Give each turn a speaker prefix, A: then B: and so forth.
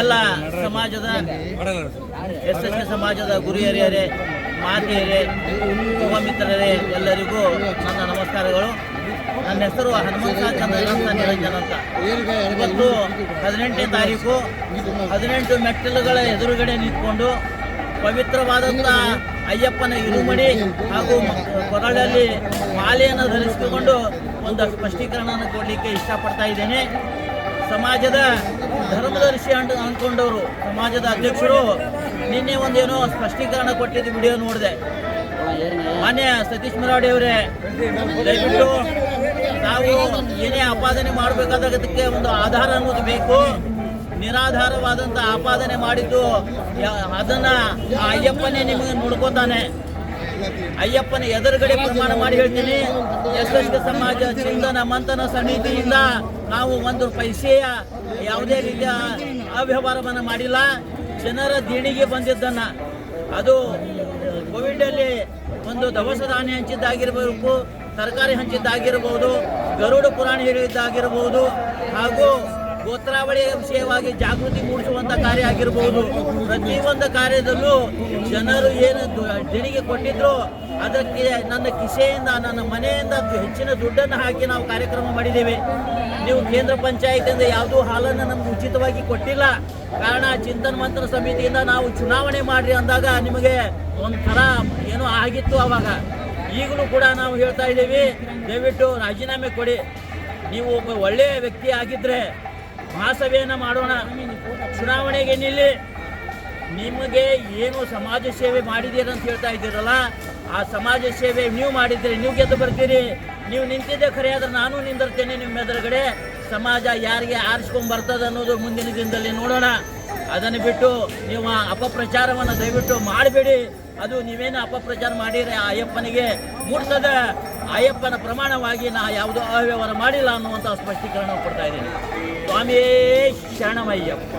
A: ಎಲ್ಲ ಸಮಾಜದ S S ಸಮಾಜದ ಗುರು ಹಿರಿಯರೇ, ಮಾತೆಯರೇ, ಯುವ ಮಿತ್ರರೇ, ಎಲ್ಲರಿಗೂ ನನ್ನ ನಮಸ್ಕಾರಗಳು. ನನ್ನ ಹೆಸರು ಹನುಮಂತ ಚಂದ್ರ ನಿರಂಜನ್ ಅಂತ. ಇವತ್ತು ಹದಿನೆಂಟನೇ ತಾರೀಕು, ಹದಿನೆಂಟು ಮೆಟ್ಟಿಲುಗಳ ಎದುರುಗಡೆ ನಿಂತ್ಕೊಂಡು ಪವಿತ್ರವಾದಂಥ ಅಯ್ಯಪ್ಪನ ಇರುಮಡಿ ಹಾಗೂ ಕೊರಳಲ್ಲಿ ಮಾಲೆಯನ್ನು ಧರಿಸಿಕೊಂಡು ಒಂದು ಸ್ಪಷ್ಟೀಕರಣವನ್ನು ಕೊಡಲಿಕ್ಕೆ ಇಷ್ಟಪಡ್ತಾ ಇದ್ದೇನೆ. ಸಮಾಜದ ಧರ್ಮದರ್ಶಿ ಅಂತ ಅಂದ್ಕೊಂಡವರು ಸಮಾಜದ ಅಧ್ಯಕ್ಷರು, ನಿನ್ನೆ ಒಂದೇನೋ ಸ್ಪಷ್ಟೀಕರಣ ಕೊಟ್ಟಿದ್ದು ವಿಡಿಯೋ ನೋಡಿದೆ. ಮಾನ್ಯ ಸತೀಶ್ ಮರಾಡಿ ಅವರೇ, ದಯವಿಟ್ಟು ನಾವು ಏನೇ ಆಪಾದನೆ ಮಾಡಬೇಕಾದಕ್ಕೆ ಒಂದು ಆಧಾರ ಅನ್ನೋದು ಬೇಕು. ನಿರಾಧಾರವಾದಂಥ ಆಪಾದನೆ ಮಾಡಿದ್ದು ಅದನ್ನು ಅಯ್ಯಪ್ಪನೇ ನಿಮಗೆ ನೋಡ್ಕೋತಾನೆ. ಅಯ್ಯಪ್ಪನ ಎದುರುಗಡೆ ಪ್ರಮಾಣ ಮಾಡಿ ಹೇಳ್ತೀನಿ. ಕೆ ಸಮಾಜ ಚಿಂತನ ಮಂಥನ ಸಮಿತಿಯಿಂದ ನಾವು ಒಂದು ಪೈಸೆಯ ಯಾವುದೇ ರೀತಿಯ ಅವ್ಯವಹಾರವನ್ನು ಮಾಡಿಲ್ಲ. ಜನರ ದೇಣಿಗೆ ಬಂದಿದ್ದನ್ನ. ಅದು ಕೋವಿಡ್ ಅಲ್ಲಿ ಒಂದು ದವಸ ಧಾನ್ಯ ಹಂಚಿದ್ದಾಗಿರಬೇಕು, ತರಕಾರಿ ಹಂಚಿದ್ದಾಗಿರಬಹುದು ಗರುಡ ಪುರಾಣ ಹೇಳಿದ್ದಾಗಿರಬಹುದು ಹಾಗೂ ಗೋತ್ರಾವಳಿ ವಿಷಯವಾಗಿ ಜಾಗೃತಿ ಮೂಡಿಸುವಂತ ಕಾರ್ಯ ಆಗಿರಬಹುದು ಪ್ರತಿಯೊಂದು ಕಾರ್ಯದಲ್ಲೂ ಜನರು ಏನು ದೇಣಿಗೆ ಕೊಟ್ಟಿದ್ರು ಅದಕ್ಕೆ ನನ್ನ ಕಿಸೆಯಿಂದ, ನನ್ನ ಮನೆಯಿಂದ ಹೆಚ್ಚಿನ ದುಡ್ಡನ್ನು ಹಾಕಿ ನಾವು ಕಾರ್ಯಕ್ರಮ ಮಾಡಿದ್ದೇವೆ. ನೀವು ಕೇಂದ್ರ ಪಂಚಾಯತಿಯಿಂದ ಯಾವುದೂ ಹಾಲನ್ನು ನಮ್ಗೆ ಉಚಿತವಾಗಿ ಕೊಟ್ಟಿಲ್ಲ. ಕಾರಣ ಚಿಂತನ ಮಂತ್ರ ಸಮಿತಿಯಿಂದ ನಾವು ಚುನಾವಣೆ ಮಾಡ್ರಿ ಅಂದಾಗ ನಿಮಗೆ ಒಂಥರ ಏನೋ ಆಗಿತ್ತು ಅವಾಗ. ಈಗಲೂ ಕೂಡ ನಾವು ಹೇಳ್ತಾ ಇದ್ದೀವಿ, ದಯವಿಟ್ಟು ರಾಜೀನಾಮೆ ಕೊಡಿ. ನೀವು ಒಬ್ಬ ಒಳ್ಳೆಯ ವ್ಯಕ್ತಿ ಆಗಿದ್ರೆ ಮಹಾಸಭೆಯನ್ನು ಮಾಡೋಣ. ಚುನಾವಣೆಗೆ ನಿಲ್ಲಿ. ನಿಮಗೆ ಏನು ಸಮಾಜ ಸೇವೆ ಮಾಡಿದ್ದೀರ ಅಂತ ಹೇಳ್ತಾ ಇದ್ದೀರಲ್ಲ, ಆ ಸಮಾಜ ಸೇವೆ ನೀವು ಮಾಡಿದ್ದೀರಿ ನೀವು ಗೆದ್ದು ಬರ್ತೀರಿ. ನೀವು ನಿಂತಿದ್ದೆ ಖರೆ, ಆದ್ರೆ ನಾನು ನಿಂದಿರ್ತೇನೆ ನಿಮ್ಮ ಎದುರುಗಡೆ. ಸಮಾಜ ಯಾರಿಗೆ ಆರಿಸ್ಕೊಂಡು ಬರ್ತದೆ ಅನ್ನೋದು ಮುಂದಿನ ದಿನದಲ್ಲಿ ನೋಡೋಣ. ಅದನ್ನು ಬಿಟ್ಟು ನೀವು ಅಪಪ್ರಚಾರವನ್ನು ದಯವಿಟ್ಟು ಮಾಡಬೇಡಿ. ಅದು ನೀವೇನು ಅಪಪ್ರಚಾರ ಮಾಡಿದರೆ ಆ ಅಯ್ಯಪ್ಪನಿಗೆ ಮುಟ್ತದ ಅಯ್ಯಪ್ಪನ ಪ್ರಮಾಣವಾಗಿ ನಾ ಯಾವುದೋ ಅವ್ಯವಹಾರ ಮಾಡಿಲ್ಲ ಅನ್ನುವಂಥ ಸ್ಪಷ್ಟೀಕರಣ ಕೊಡ್ತಾ ಇದ್ದೀನಿ. ಸ್ವಾಮಿಯೇ ಶರಣಮಯ್ಯಪ್ಪ.